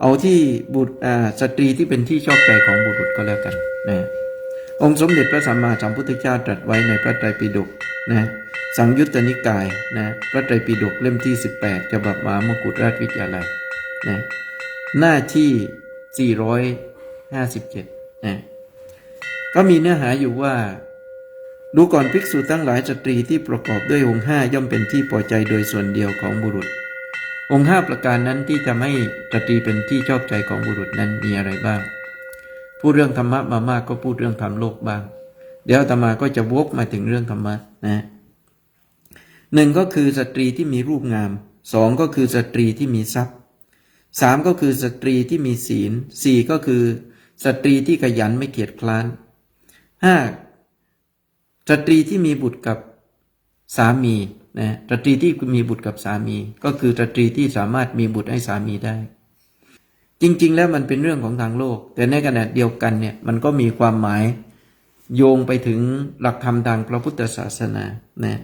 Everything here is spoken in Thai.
เอาที่บุตรสตรีที่เป็นที่ชอบใจของบุรุษก็แล้วกันนะองค์สมเด็จพระสัมมาสัมพุทธเจ้าตรัสไว้ในพระไตรปิฎกนะสังยุตตนิกายนะพระไตรปิฎกเล่มที่ 18ฉบับมหามกุฎราชวิทยาลัยนะหน้าที่ 457นะก็มีเนื้อหาอยู่ว่า ดูก่อนภิกษุทั้งหลายสตรีที่ประกอบด้วยองค์ห้าย่อมเป็นที่พอใจโดยส่วนเดียวของบุรุษ องค์ห้าประการนั้นที่ทำให้สตรีเป็นที่ชอบใจของบุรุษนั้นมีอะไรบ้าง พูดเรื่องธรรมะมามากก็พูดเรื่องธรรมโลกบ้าง เดี๋ยวอาตมาก็จะวกมาถึงเรื่องธรรมะนะหนึ่งก็คือสตรีที่มีรูปงามสองก็คือสตรีที่มีทรัพย์สามก็คือสตรีที่มีศีลสี่ก็คือสตรีที่ขยันไม่เกียจคร้านห้าสตรีที่มีบุตรกับสามี นะตรีที่มีบุตรกับสามี ก็คือตรีที่สามารถมีบุตรให้สามีได้ จริง ๆ แล้วมันเป็นเรื่องของทางโลก แต่ในขณะเดียวกันเนี่ยมันก็มีความหมายโยงไปถึงหลักธรรมทางพระพุทธศาสนานะ